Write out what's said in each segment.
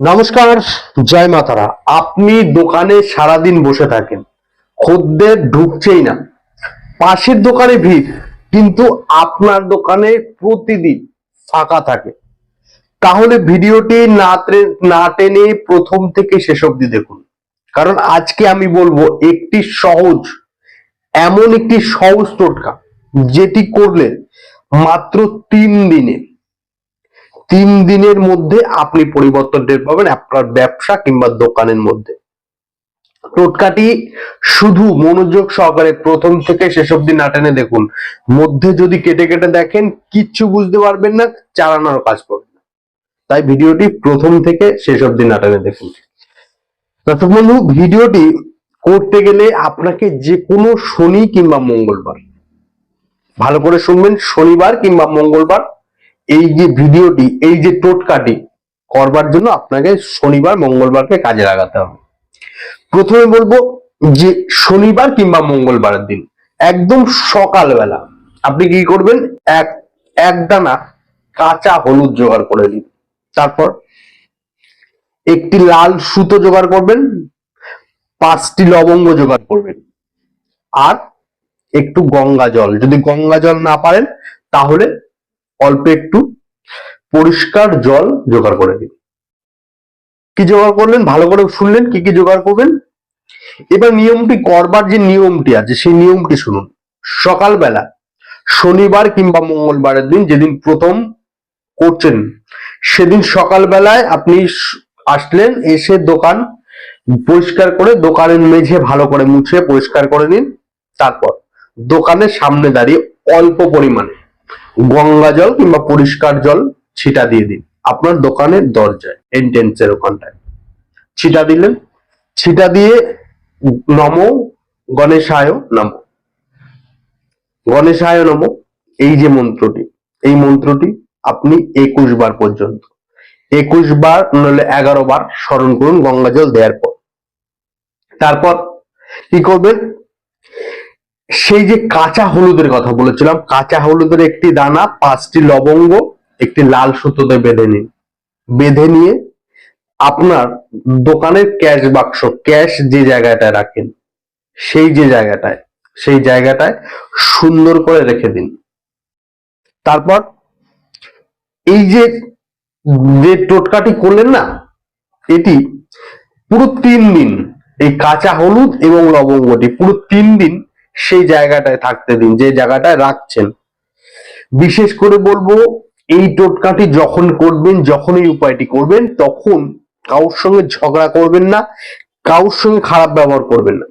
নমস্কার, জয় মাতারা। আপনি দোকানে সারাদিন বসে থাকেন, খদ্দের ঢুকছেই না। পাশের দোকানে ভিড়, কিন্তু আপনার দোকানে প্রতিদিন ফাঁকা থাকে। তাহলে ভিডিওটি না না টেনে প্রথম থেকে শেষ অবধি দেখুন। কারণ আজকে আমি বলব, একটি সহজ, এমন একটি সহজ টোটকা, যেটি করলে মাত্র তিন দিনে তিন দিনের মধ্যে আপনি পরিবর্তন টের পাবেন আপনার ব্যবসা কিংবা দোকানের মধ্যে। টোটকাটি শুধু মনোযোগ সহকারে প্রথম থেকে শেষ অব্দি না টেনে দেখুন। মধ্যে যদি কেটে কেটে দেখেন, কিচ্ছু বুঝতে পারবেন না চালানোর কাজ করবেন না। তাই ভিডিওটি প্রথম থেকে শেষ অব্দি না টেনে দেখুন। দর্শক বন্ধু, ভিডিওটি করতে গেলে আপনাকে যে কোনো শনি কিংবা মঙ্গলবার ভালো করে শুনবেন, শনিবার কিংবা মঙ্গলবার এই যে ভিডিওটি, এই যে টোটকাটি করবার জন্য আপনাকে শনিবার, মঙ্গলবারকে কাজে লাগাতে হবে। প্রথমে বলব যে শনিবার কিংবা মঙ্গলবারের দিন, একদম সকালবেলা আপনি কি করবেন? এক এক দানা কাঁচা হলুদ জোগাড় করে নিন। তারপর একটি লাল সুতো জোগাড় করবেন, পাঁচটি লবঙ্গ জোগাড় করবেন, আর একটু গঙ্গা জল। যদি গঙ্গা জল না পারেন, তাহলে অল্প একটু পরিষ্কার জল জোগাড় করে দিন। কি জোগাড় করলেন? ভালো করে শুনলেন, কি কি জোগাড় করবেন? এবার নিয়মটি, করবার যে নিয়মটি আছে, সেই নিয়মটি শুনুন। সকালবেলা, শনিবার কিংবা মঙ্গলবারের দিন যেদিন প্রথম করছেন, সেদিন সকালবেলায় আপনি আসলেন, এসে দোকান পরিষ্কার করে, দোকানের মেঝে ভালো করে মুছে পরিষ্কার করে নিন। তারপর দোকানের সামনে দাঁড়িয়ে অল্প পরিমাণে গঙ্গা জল কিংবা পরিষ্কার জল ছিটা দিয়ে দিন। আপনার দোকানের দরজায় এন্ট্রেন্সের ওখানটায়। ছিটা দিলেন। ছিটা দিয়ে নম, গণেশায় নম। গণেশায় নম, এই যে মন্ত্রটি, এই মন্ত্রটি আপনি একুশ বার পর্যন্ত। একুশ বার নলে এগারো বার স্মরণ করুন গঙ্গা জল দেওয়ার পর। তারপর কি করবেন? সেই যে কাঁচা হলুদের কথা বলেছিলাম, কাঁচা হলুদের একটি দানা, পাঁচটি লবঙ্গ, একটি লাল সুতোতে বেঁধে নিন। বেঁধে নিয়ে আপনার দোকানের ক্যাশ বাক্স, ক্যাশ যে জায়গাটায় রাখেন, সেই যে জায়গাটায়, সেই জায়গাটায় সুন্দর করে রেখে দিন। তারপর এই যে যে টোটকাটি করলেন না, এটি পুরো তিন দিন, এই কাঁচা হলুদ এবং লবঙ্গটি পুরো তিন দিন সেই জায়গাটায় থাকতে দিন, যে জায়গাটায় রাখছেন। বিশেষ করে বলব, এই টোটকাটি যখন করবেন, যখন এই উপায়টি করবেন, তখন কারোর সঙ্গে ঝগড়া করবেন না, কারোর সঙ্গে খারাপ ব্যবহার করবেন না।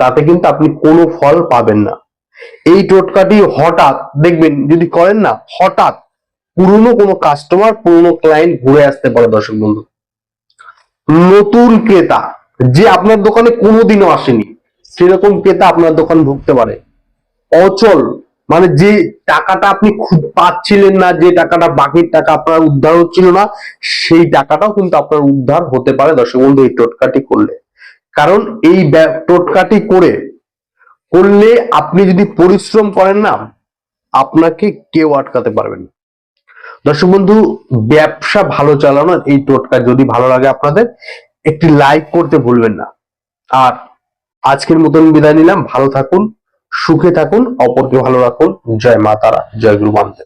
তাতে কিন্তু আপনি কোনো ফল পাবেন না। এই টোটকাটি হঠাৎ, দেখবেন, যদি করেন না, হঠাৎ পুরনো কোনো কাস্টমার পুরনো ক্লায়েন্ট ঘুরে আসতে পারে, দর্শক বন্ধু। নতুন ক্রেতা, যে আপনার দোকানে কোনোদিনও আসেনি সেরকম ক্রেতা আপনার দোকান ঢুকতে পারে। অচল। মানে যে টাকাটা আপনি পাচ্ছিলেন না, যে টাকাটা বাকির টাকা আপনার উদ্ধার হচ্ছিল না, সেই টাকাটাও কিন্তু আপনার উদ্ধার হতে পারে দর্শক বন্ধু, এই টোটকাটি করলে। কারণ এই টোটকাটি করে, করলে আপনি যদি পরিশ্রম করেন না, আপনাকে কেউ আটকাতে পারবেন দর্শক বন্ধু, ব্যবসা ভালো চালানোর এই টোটকা যদি ভালো লাগে আপনাদের, একটি লাইক করতে ভুলবেন না। আর আজকের মতন বিদায় নিলাম। ভালো থাকুন, সুখে থাকুন, অপরকে ভালো রাখুন। জয় মাতারা জয় গুরু বান্ধব